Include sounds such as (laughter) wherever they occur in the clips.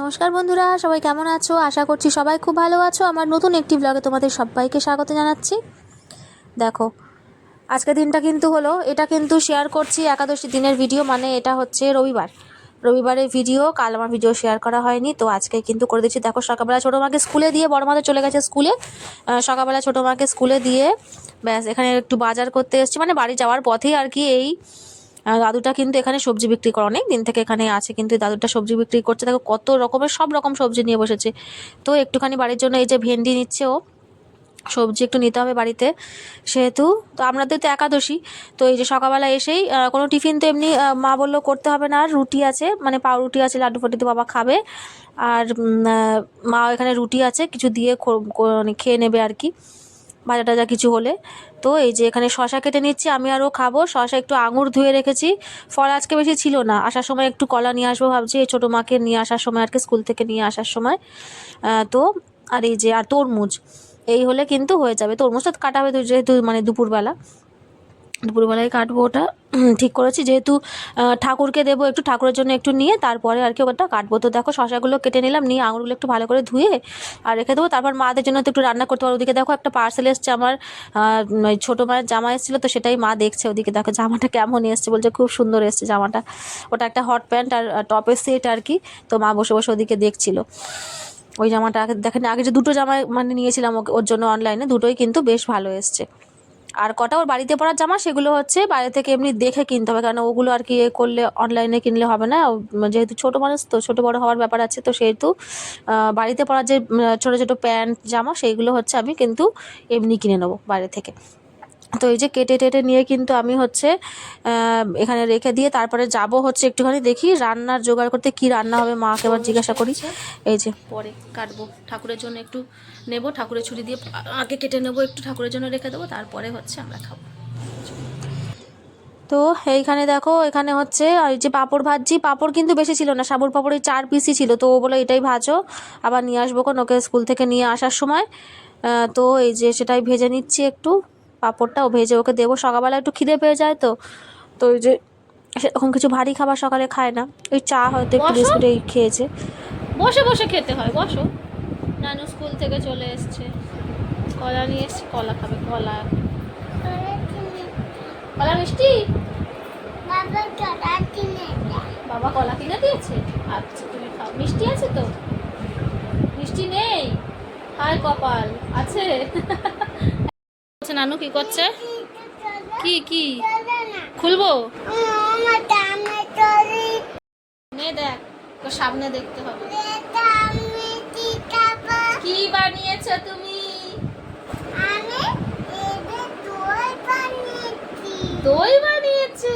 নমস্কার বন্ধুরা, সবাই কেমন আছো? আশা করছি সবাই খুব ভালো আছো। আমার নতুন একটি ব্লগে তোমাদের সবাইকে স্বাগত জানাচ্ছি। দেখো আজকের দিনটা কিন্তু হলো, এটা কিন্তু শেয়ার করছি একাদশী দিনের ভিডিও মানে এটা হচ্ছে রবিবার। রবিবারের ভিডিও কাল আমার ভিডিও শেয়ার করা হয়নি, তো আজকে কিন্তু করে দিচ্ছি। দেখো, সকালবেলা ছোটো মাকে স্কুলে দিয়ে, বড় মাদের চলে গেছে স্কুলে। সকালবেলা ছোটো মাকে স্কুলে দিয়ে, ব্যাস, এখানে একটু বাজার করতে এসেছি। মানে বাড়ি যাওয়ার পথেই আর কি এই দাদুটা কিন্তু এখানে সবজি বিক্রি করে অনেক দিন থেকে এখানে আছে, কিন্তু দাদুটা সবজি বিক্রি করছে, দেখো কত রকমের, সব রকম সবজি নিয়ে বসেছে। তো একটুখানি বাড়ির জন্য এই যে ভেন্ডি নিচ্ছে ও, সবজি একটু নিতে হবে বাড়িতে সেহেতু। তো আপনাদের তো একাদশী, তো এই যে সকালবেলা এসেই কোনো টিফিন তো এমনি মা বলল করতে হবে না রুটি আছে মানে পাউরুটি আছে, লাড্ডু ফাড্ডু তো বাবা খাবে। আর মা এখানে রুটি আছে, কিছু দিয়ে মানে খেয়ে নেবে আর কি। ভাজা টাজা কিছু হলে। তো এই যে এখানে শশা কেটে নিচ্ছি, আমি আরও খাব। শশা একটু আঙুর ধুয়ে রেখেছি। ফল আজকে বেশি ছিল না। আসার সময় একটু কলা নিয়ে আসব ভাবছি। এই ছোটো মাকে নিয়ে আসার সময় আর কি স্কুল থেকে নিয়ে আসার সময়। তো আর এই যে, আর তরমুজ। এই হলে কিন্তু হয়ে যাবে। তরমুজটা কাটা হবে যেহেতু মানে দুপুরবেলা। দুপুরবেলায় কাটবো ওটা ঠিক করেছি। যেহেতু ঠাকুরকে দেবো একটু, ঠাকুরের জন্য একটু নিয়ে, তারপরে আর কি ওটা কাটবো। তো দেখো, শশাগুলো কেটে নিলাম, নিয়ে আঙুরগুলো একটু ভালো করে ধুয়ে আর রেখে দেবো। তারপর মাদের জন্য তো একটু রান্না করতে পারব। ওদিকে দেখো, একটা পার্সেল এসছে আমার ছোটো মায়ের জামা এসেছিল, তো সেটাই মা দেখছে ওদিকে। দেখো, জামাটা কেমন এসছে বলছে, খুব সুন্দর এসছে জামাটা। ওটা একটা হট প্যান্ট আর টপের সেট আর কি। তো মা বসে বসে ওদিকে দেখছিল। ওই জামাটা দেখেন, আগে যে দুটো জামা মানে নিয়েছিলাম ওর জন্য অনলাইনে দুটোই কিন্তু বেশ ভালো এসছে। আর কটা ওর বাড়িতে পড়ার জামা সেগুলো হচ্ছে বাইরে থেকে এমনি দেখে কিনতে হবে। কারণ ওগুলো আর কি করলে অনলাইনে কিনলে হবে না? যেহেতু ছোটো মানুষ তো ছোটো বড় হওয়ার ব্যাপার আছে, তো সেহেতু বাড়িতে পরার যে ছোটো ছোটো প্যান্ট, জামা, সেইগুলো হচ্ছে আমি কিন্তু এমনি কিনে নেব বাইরে থেকে। তো এই যে কেটে টেটে নিয়ে কিন্তু আমি হচ্ছে এখানে রেখে দিয়ে তারপরে যাব হচ্ছে একটুখানি দেখি রান্নার জোগাড় করতে কি রান্না হবে মাকে এবার জিজ্ঞাসা করি। এই যে। পরে কাটবো। ঠাকুরের জন্য একটু নেব ঠাকুরের ছুরি দিয়ে আগে কেটে নেব একটু ঠাকুরের জন্য রেখে দেবো তারপরে হচ্ছে আমরা খাব। তো এইখানে দেখো এখানে হচ্ছে ওই যে পাঁপড় ভাজছি পাঁপড় কিন্তু বেশি ছিল না সাবুর পাঁপড় এই চার পিসই ছিল তো ও বলে এটাই ভাজো আবার নিয়ে আসব কোন ওকে স্কুল থেকে নিয়ে আসার সময়। তো এই যে সেটাই ভেজে নিচ্ছি একটু। পাঁপড়টাও ভেজে ওকে দেবো। সকালবেলা একটু খিদে পেয়ে যায় তো। তো ওই যে সেরকম কিছু ভারী খাবার সকালে খায় না। ওই চা হয়তো একটু বসো। বিস্কুট এই খেয়েছে। বসে বসে খেতে হয় বসো। নানু স্কুল থেকে চলে এসছে। কলা নিয়ে এসছি কলা খাবে কলা। কলা মিষ্টি? বাবা কলা কিনে দিয়েছে? আচ্ছা তুমি খাও। মিষ্টি আছে তো? মিষ্টি নেই? হায় কপাল আছে? নানু, কি করছে? কি কি? খুলবো? নে দেখ তো সামনে দেখতে হবে। কি বানিয়েছো তুমি? দই বানিয়েছে।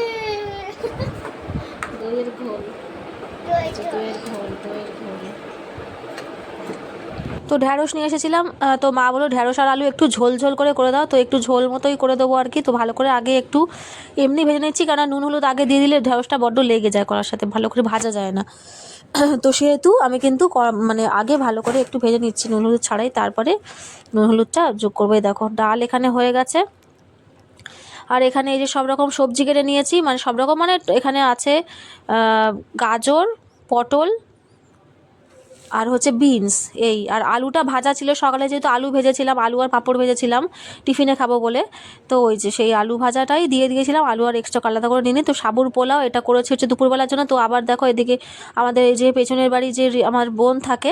দইয়ের ঘোল। দইয়ের ঘোল দইয়ের ঘোল। তো ঢ্যাঁড়স নিয়ে এসেছিলাম তো মা বলল, ঢ্যাঁড়স আর আলু একটু ঝোল ঝোল করে করে দাও, তো একটু ঝোল মতোই করে দেবো আর কি, তো ভালো করে আগে একটু এমনি ভেজে নিচ্ছি কারণ নুন, হলুদ আগে দিয়ে দিলে ঢ্যাঁড়সটা বড্ড লেগে যায় করার সাথে, ভালো করে ভাজা যায় না। (clears throat) তো সেহেতু আমি কিন্তু মানে আগে ভালো করে একটু ভেজে নিচ্ছি নুন, হলুদ ছাড়াই, তারপরে নুন, হলুদটা যোগ করব দেখো, ডাল এখানে হয়ে গেছে। আর এখানে এই যে সব রকম সবজি কেটে নিয়েছি মানে সব রকম মানে এখানে আছে গাজর, পটল আর হচ্ছে বিনস এই, আর আলুটা ভাজা ছিল সকালে যেহেতু আলু ভেজেছিলাম, আলু আর পাঁপড় ভেজেছিলাম, টিফিনে খাব বলে। তো ওই যে সেই আলু ভাজাটাই দিয়ে দিয়েছিলাম, আলু আর এক্সট্রা আলাদা করে নিয়ে তো সাবুর পোলাও, এটা করেছে হচ্ছে দুপুরবেলার জন্য। তো আবার দেখো এদিকে আমাদের এই যে পেছনের বাড়ি যে আমার বোন থাকে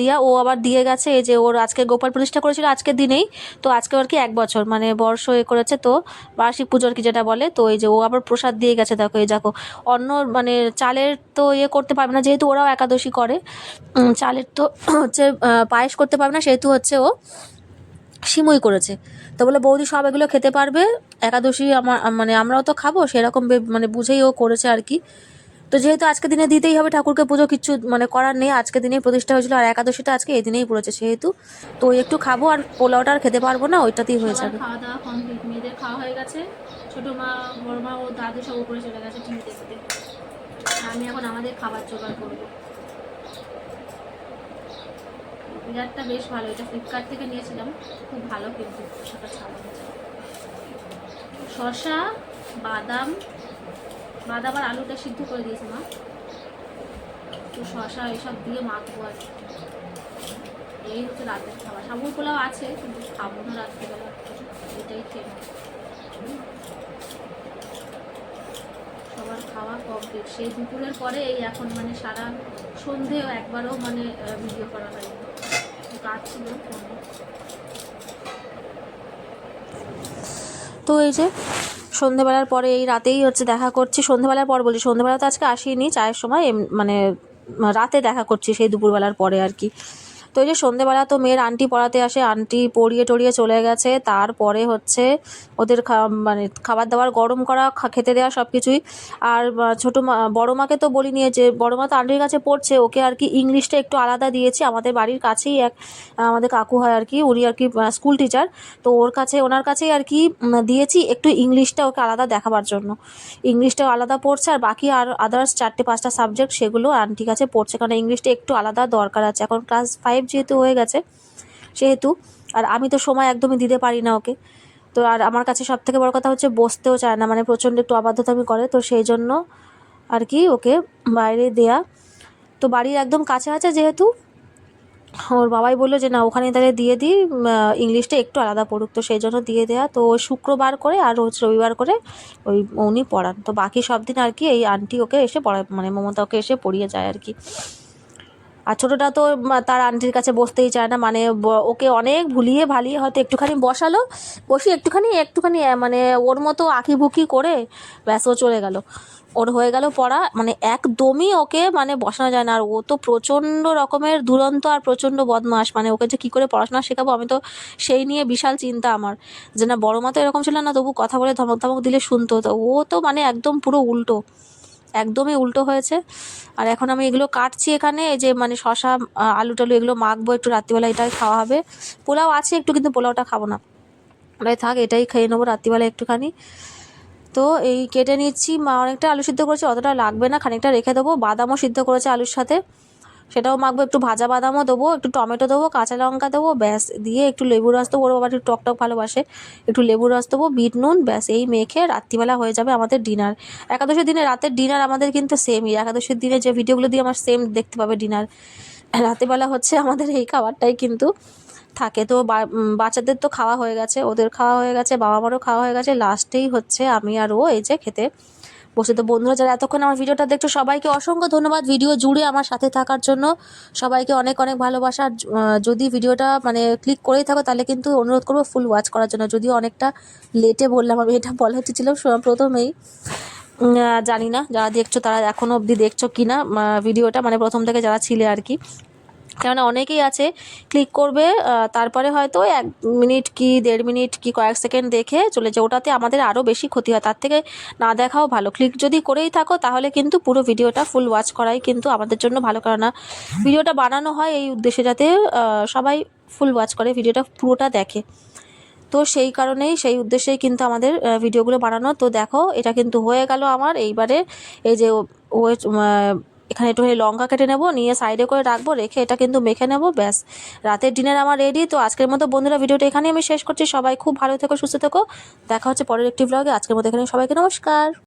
রিয়া, ও আবার দিয়ে গেছে। এই যে ওর আজকে গোপাল প্রতিষ্ঠা করেছিল আজকের দিনেই। তো আজকে আর কি এক বছর মানে বর্ষ এ করেছে তো, বার্ষিক পুজোর কি যেটা বলে। তো এই যে ও আবার প্রসাদ দিয়ে গেছে, দেখো, এই দেখো অন্য মানে চালের তো ইয়ে করতে পারবে না, যেহেতু ওরাও একাদশী করে। চালের তো হচ্ছে পায়েস করতে পারবে না, সেহেতু হচ্ছে ও সিমুই করেছে। তো বলে, বৌদি সব এগুলো খেতে পারবে, একাদশী আমার মানে আমরাও তো খাব সেরকম মানে বুঝেই ও করেছে আর কি। তো যেহেতু আজকে দিনে দিতেই হবে, ঠাকুরকে পুজো কিছু মানে করার নেই, আজকে দিনেই প্রতিষ্ঠা হয়েছিল, আর একাদশীটা আজকে এই দিনেই পড়েছে সেহেতু। তো ওই একটু খাব, আর পোলাওটা আর খেতে পারব না, ওইটাতেই হয়ে যাবে। খাওয়া দাওয়া কমপ্লিট মেয়েদের খাওয়া হয়ে গেছে। ছোট মা, বড় মা ও দাদু সব উপরে চলে গেছে আমি এখন আমাদের খাবার জোগাড় করব। বিরাটটা বেশ ভালো, এটা ফ্লিপকার্ট থেকে নিয়েছিলাম, খুব ভালো কিন্তু সেটা ছাড়া শসা, বাদাম বাদাম আর আলুটা সিদ্ধ করে দিয়েছে মা। একটু শশা এসব দিয়ে মাখবো আর এই হচ্ছে রাতের খাবার। সাবুর পোলাও আছে, কিন্তু খাব না রাত্রিবেলা, এটাই খেয়ে। সবার খাওয়া কমপ্লিট সেই দুপুরের পরে এই এখন মানে সারা সন্ধেও একবারও মানে ভিডিও করা ফোনে তো এই যে সন্ধেবেলার পরে এই রাতেই হচ্ছে দেখা করছি। সন্ধেবেলার পর বলি, সন্ধেবেলা তো আজকে আসিনি, চায়ের সময় মানে রাতে দেখা করছি সেই দুপুরবেলার পরে আর কি। তো এই যে সন্ধেবেলা তো মেয়ের আন্টি পড়াতে আসে, আন্টি পড়িয়ে টড়িয়ে চলে গেছে, তারপরে হচ্ছে ওদের মানে খাবার দাবার গরম করা খেতে দেওয়া সব কিছুই। আর ছোটো মা, বড়ো মাকে তো বলিনি যে, বড়ো মা তো আন্টির কাছে পড়ছে, ওকে আর কি ইংলিশটা একটু আলাদা দিয়েছি, আমাদের বাড়ির কাছেই এক, আমাদের কাকু হয় আর কি, উনি আর কি স্কুল টিচার। তো ওর কাছে, ওনার কাছেই আর কি দিয়েছি একটু ইংলিশটা ওকে আলাদা দেখাবার জন্য। ইংলিশটাও আলাদা পড়ছে, আর বাকি আর আদার্স চারটে পাঁচটা সাবজেক্ট সেগুলো আন্টি কাছে পড়ছে কারণ ইংলিশটা একটু আলাদা দরকার আছে। এখন ক্লাস ফাইভ যেহেতু হয়ে গেছে, সেহেতু, আর আমি তো সময় একদমই দিতে পারি না ওকে। তো আর আমার কাছে সব থেকে বড় কথা হচ্ছে বসতেও চায় না মানে প্রচণ্ড একটু অবাধ্যতামি করে, তো সেই জন্য আর কি ওকে বাইরে দেয়া। তো বাড়ির একদম কাছে আছে যেহেতু, ওর বাবাই বলল যে, না, ওখানে তাহলে দিয়ে দিই ইংলিশটা একটু আলাদা পড়ুক। তো সেই জন্য দিয়ে দেয়া। তো শুক্রবার করে আর হচ্ছে রবিবার করে ওই উনি পড়ান। তো বাকি সব দিন আর কি এই আন্টি ওকে এসে পড়ায় মানে মমতা ওকে এসে পড়িয়ে যায় আর কি। আর ছোটোটা তো তার আন্টির কাছে বসতেই চায় না। মানে ওকে অনেক ভুলিয়ে ভালিয়ে হয়তো একটুখানি বসালো। বসি একটুখানি একটুখানি মানে ওর মতো আঁকিবুকি করে ব্যাস ও চলে গেল। ওর হয়ে গেল পড়া। মানে একদমই ওকে মানে বসানো যায় না। আর ও তো প্রচণ্ড রকমের দুরন্ত আর প্রচণ্ড বদমাস মানে ওকে যে কী করে পড়াশোনা শেখাবো আমি তো সেই নিয়ে বিশাল চিন্তা আমার। যে না বড় মা তো এরকম ছিল না, তবু কথা বলে ধমক ধমক দিলে শুনতো। তো ও তো মানে একদম পুরো উল্টো। একদমই উল্টো হয়েছে। আর এখন আমি এগুলো কাটছি এখানে, এই যে মানে শশা আলু টালু এগুলো মাখবো, একটু রাত্রিবেলা এটাই খাওয়া হবে। পোলাও আছে একটু, কিন্তু পোলাওটা খাব না। ওটাই থাক, এটাই খেয়ে নেব রাত্রিবেলা একটুখানি। তো এই কেটে নিচ্ছি, মা অনেকটা আলু সিদ্ধ করেছে, অতটা লাগবে না, খানিকটা রেখে দেবো। বাদামও সিদ্ধ করেছে আলুর সাথে। সেটাও মাখবো, একটু ভাজা বাদামও দেবো, একটু টমেটো দেবো, কাঁচা লঙ্কা দেবো, ব্যাস, দিয়ে একটু লেবু রস দেবো। ওর বাবা একটু টক টক ভালোবাসে। একটু লেবু রস দেবো, বিট, নুন, ব্যাস, এই মেখে রাত্রিবেলা হয়ে যাবে আমাদের ডিনার একাদশীর দিনে রাতের ডিনার আমাদের কিন্তু সেমই একাদশীর দিনে যে ভিডিওগুলো দিয়ে আমার সেম দেখতে পাবে ডিনার রাতেবেলা হচ্ছে আমাদের এই খাবারটাই কিন্তু থাকে। তো বাচ্চাদের তো খাওয়া হয়ে গেছে, ওদের খাওয়া হয়ে গেছে বাবা মারও খাওয়া হয়ে গেছে। লাস্টেই হচ্ছে আমি আর ও এই যে খেতে বসে। তো বন্ধুরা, যারা এতক্ষণ আমার ভিডিওটা দেখছ, সবাইকে অসংখ্য ধন্যবাদ। ভিডিও জুড়ে আমার সাথে থাকার জন্য সবাইকে অনেক অনেক ভালোবাসা। যদি ভিডিওটা মানে ক্লিক করেই থাকো, তাহলে কিন্তু অনুরোধ করব ফুল ওয়াচ করার জন্য। যদিও অনেকটা লেটে বললাম, আমি এটা বলা হচ্ছিল প্রথমেই জানি না যারা দেখছ, তারা এখনও অবধি দেখছ কি না ভিডিওটা মানে প্রথম থেকে যারা ছিলে আর কি। কেননা অনেকেই আছে ক্লিক করবে তারপরে হয়তো এক মিনিট কি দেড় মিনিট কি কয়েক সেকেন্ড দেখে চলে যায় ওটাতে আমাদের আরও বেশি ক্ষতি হয় তার থেকে না দেখাও ভালো। ক্লিক যদি করেই থাকো তাহলে কিন্তু পুরো ভিডিওটা ফুল ওয়াচ করাই কিন্তু আমাদের জন্য ভালো। কেননা ভিডিওটা বানানো হয় এই উদ্দেশ্যে যাতে সবাই ফুল ওয়াচ করে ভিডিওটা পুরোটা দেখে। তো সেই কারণেই সেই উদ্দেশ্যেই কিন্তু আমাদের ভিডিওগুলো বানানো। তো দেখো এটা কিন্তু হয়ে গেল আমার। এইবারে এই যে ও- ও আহ, এখানে একটু লঙ্কা কেটে নেব, নিয়ে সাইডে করে রাখব, রেখে এটা কিন্তু মেখে নেব, ব্যাস। রাতের ডিনার আমার রেডি তো আজকের মতো বন্ধুরা ভিডিওটা এখানেই আমি শেষ করছি। সবাই খুব ভালো থেকো, সুস্থ থেকো। দেখা হচ্ছে পরের একটি ব্লগে আজকের মতো এখানে সবাইকে নমস্কার।